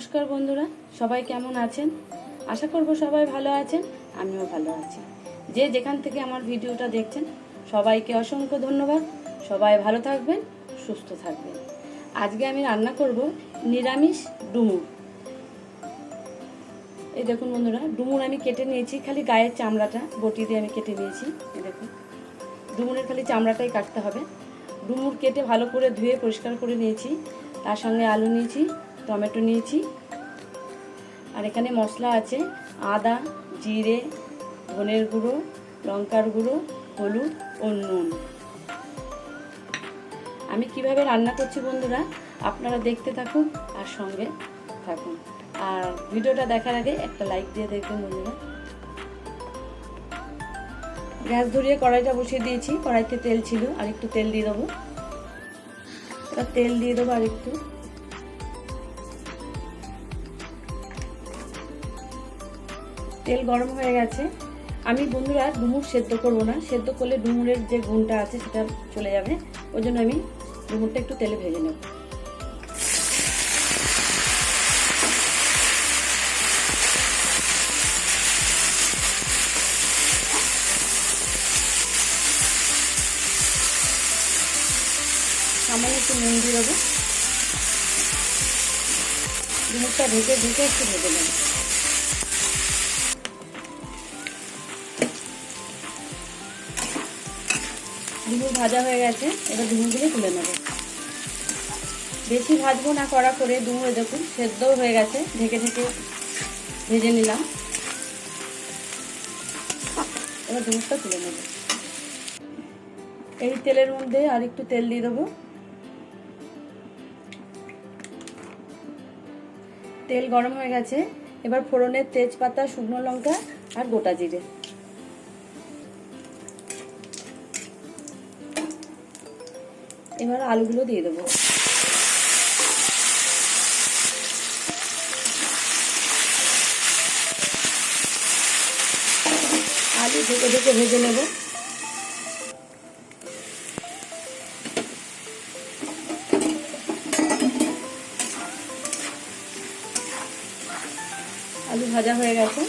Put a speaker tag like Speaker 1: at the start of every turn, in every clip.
Speaker 1: নমস্কার বন্ধুরা, সবাই কেমন আছেন? আশা করব সবাই ভালো আছেন, আমিও ভালো আছি। যে যেখান থেকে আমার ভিডিওটা দেখছেন, সবাইকে অসংখ্য ধন্যবাদ। সবাই ভালো থাকবেন, সুস্থ থাকবেন। আজকে আমি রান্না করব নিরামিষ ডুমুর। এই দেখুন বন্ধুরা, ডুমুর আমি কেটে নিয়েছি, খালি গায়ের চামড়াটা, বটি দিয়ে আমি কেটে নিয়েছি, এই দেখুন। ডুমুরের খালি চামড়াটাই কাটতে হবে। ডুমুর কেটে ভালো করে ধুয়ে পরিষ্কার করে নিয়েছি, তার সঙ্গে আলু নিয়েছি টমেটো নিয়েছি। আর এখানে মশলা আছে, আদা, জিরে, ধনের গুঁড়ো, লঙ্কার গুঁড়ো, হলুদ ও নুন। আমি কীভাবে রান্না করছি বন্ধুরা, আপনারা দেখতে থাকুন আর সঙ্গে থাকুন। আর ভিডিওটা দেখার আগে একটা লাইক দিয়ে দেখবেন বন্ধুরা। গ্যাস ধরিয়ে কড়াইটা বসিয়ে দিয়েছি, কড়াইতে তেল ছিল, আর একটু তেল দিয়ে দেবো। তেল দিয়ে দেবো আর একটু তেল গরম হয়ে গেছে। আমি বন্ধুরা ডুমুর সেদ্ধ করব না। সেদ্ধ করলে ডুমুরের যে গুণটা আছে সেটা চলে যাবে। ওই জন্য আমি ডুমুরটা একটু তেলে ভেজে নেব। সামান্য একটু নুন দিয়ে দেবো। ডুমুরটা ঢেকে ঢেকে একটু ভেজে নেব। ডুমুর ভাজা হয়ে গেছে, এবার ডুমুরগুলো তুলে নেব। বেশি ভাজবো না কড়া করে ডুমুরে দেখুন, সেদ্ধও হয়ে গেছে, ঢেকে ঢেকে ভেজে নিলাম। এবার ডুমুরটা তুলে নেব। এই তেলের মধ্যে আর একটু তেল দিয়ে দেবো। তেল গরম হয়ে গেছে, এবার ফোড়নের তেজপাতা, শুকনো লঙ্কা আর গোটা জিরে। এবার আলুগুলো দিয়ে দেবো। আলু ঢেকে ঢেকে ভেজে নেব। আলু ভাজা হয়ে গেছে।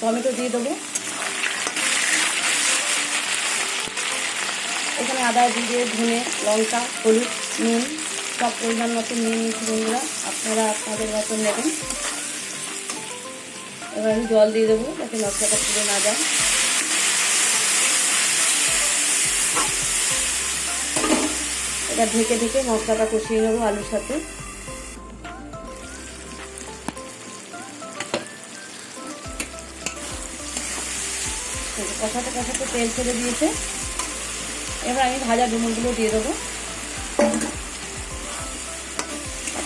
Speaker 1: টমেটো দিয়ে দেবো। এখানে আদা, জিরে, ধনে, লঙ্কা, হলুদ, নুন, সব পরিমাণ মতো নিয়ে নিয়েছি আপনারা আপনাদের মতন নেবেন। এবার আমি জল দিয়ে দেবো যাতে মশলাটা পুড়ে না যায়। এটা ঢেকে ঢেকে মশলাটা কষিয়ে নেব আলুর সাথে। কষাতে কষাতে তেল ছেড়ে দিয়েছে। এবার আমি ভাজা ডুমুরগুলো দিয়ে দেবো।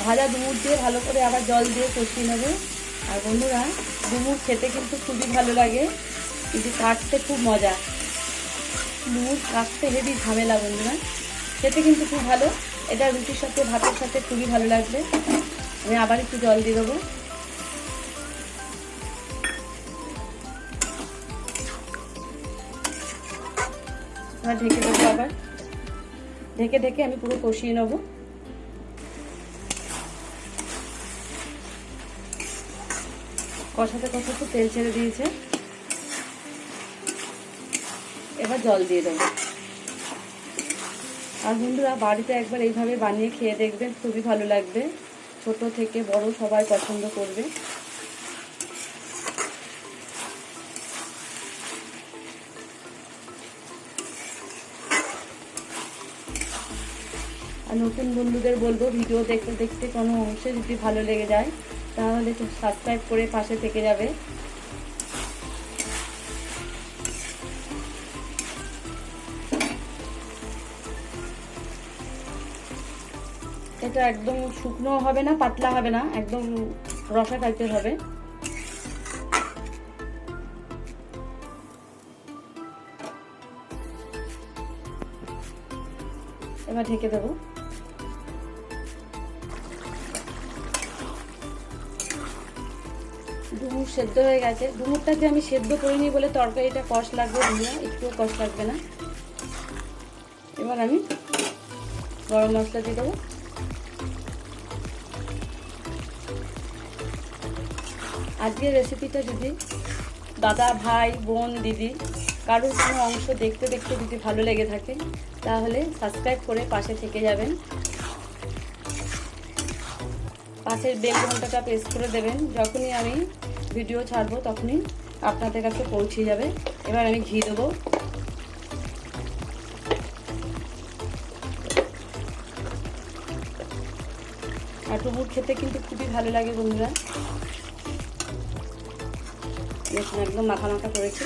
Speaker 1: ভাজা ডুমুর দিয়ে ভালো করে আবার জল দিয়ে কষিয়ে নেব। আর বন্ধুরা, ডুমুর খেতে কিন্তু খুবই ভালো লাগে। কিন্তু কাটতে খুব মজা। ডুমুর কাটতে হেবি ঝামেলা বন্ধুরা। খেতে কিন্তু খুব ভালো। এটা রুটির সাথে, ভাতের সাথে খুবই ভালো লাগবে। আমি আবার একটু জল দিয়ে দেবো। এবার ঢেকে দেবো আবার। ঢেকে ঢেকে আমি পুরো কষিয়ে নেব। কষাতে কষাতে তেল ছেড়ে দিয়েছে। এবার জল দিয়ে দেবো। আর বন্ধুরা, বাড়িতে একবার এইভাবে বানিয়ে খেয়ে দেখবেন, খুবই ভালো লাগবে। ছোট থেকে বড় সবাই পছন্দ করবে। আর নতুন বন্ধুদের বলব, ভিডিও দেখতে দেখতে কোনো অংশে যদি ভালো লেগে যায়, তাহলে একটু সাবস্ক্রাইব করে পাশে থেকে যাবে। এটা একদম শুকনো হবে না, পাতলা হবে না, একদম রসা টাইপের হবে। এবার ঢেকে দেবো। ডুমুর সেদ্ধ হয়ে গেছে। ডুমুরটা যে আমি সেদ্ধ করিনি বলে তরকারিটা কষ লাগবে না একটুও কষ লাগবে না। এবার আমি গরম মশলা দিয়ে দেবো। আজকের রেসিপিটা যদি দাদা, ভাই, বোন, দিদি কারোর কোনো অংশ দেখতে দেখতে যদি ভালো লেগে থাকে, তাহলে সাবস্ক্রাইব করে পাশে থেকে যাবেন। পাশের বেল ঘন্টাটা প্রেস করে দেবেন। যখনই আমি ভিডিও ছাড়বো তখনই আপনাদের কাছে পৌঁছে যাবে। এবার আমি ঘি দেবো। আর টুমুর খেতে কিন্তু খুবই ভালো লাগে বন্ধুরা। দেখুন, একদম মাখা মাখা করেছি।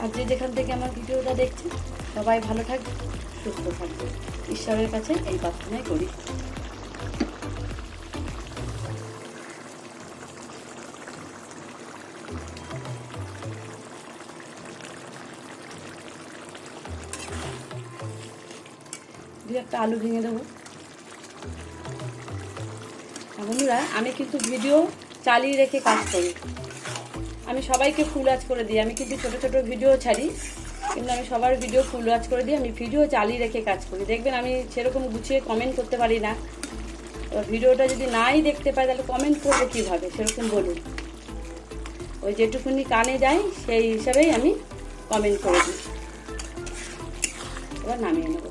Speaker 1: আর যে যেখান থেকে আমার ভিডিওটা দেখছে সবাই ভালো থাকবে সুস্থ থাকবে ঈশ্বরের কাছে এই প্রার্থনাই করি। একটা আলু ভেঙে দেবো। বন্ধুরা, আমি কিন্তু ভিডিও চালিয়ে রেখে কাজ করি। আমি সবাইকে ফুল আজ করে দিই। আমি কিন্তু ছোট ছোট ভিডিও ছাড়ি। কিন্তু আমি সবার ভিডিও ফুল ওয়াচ করে দিই আমি ভিডিও চালিয়ে রেখে কাজ করি। দেখবেন আমি সেরকম গুছিয়ে কমেন্ট করতে পারি না। এবার ভিডিওটা যদি নাই দেখতে পাই, তাহলে কমেন্ট করব কীভাবে? সেরকম বলুন। ওই যেটুকুনি কানে যাই সেই হিসাবেই আমি কমেন্ট করে দিই। এবার নামিয়ে নেব।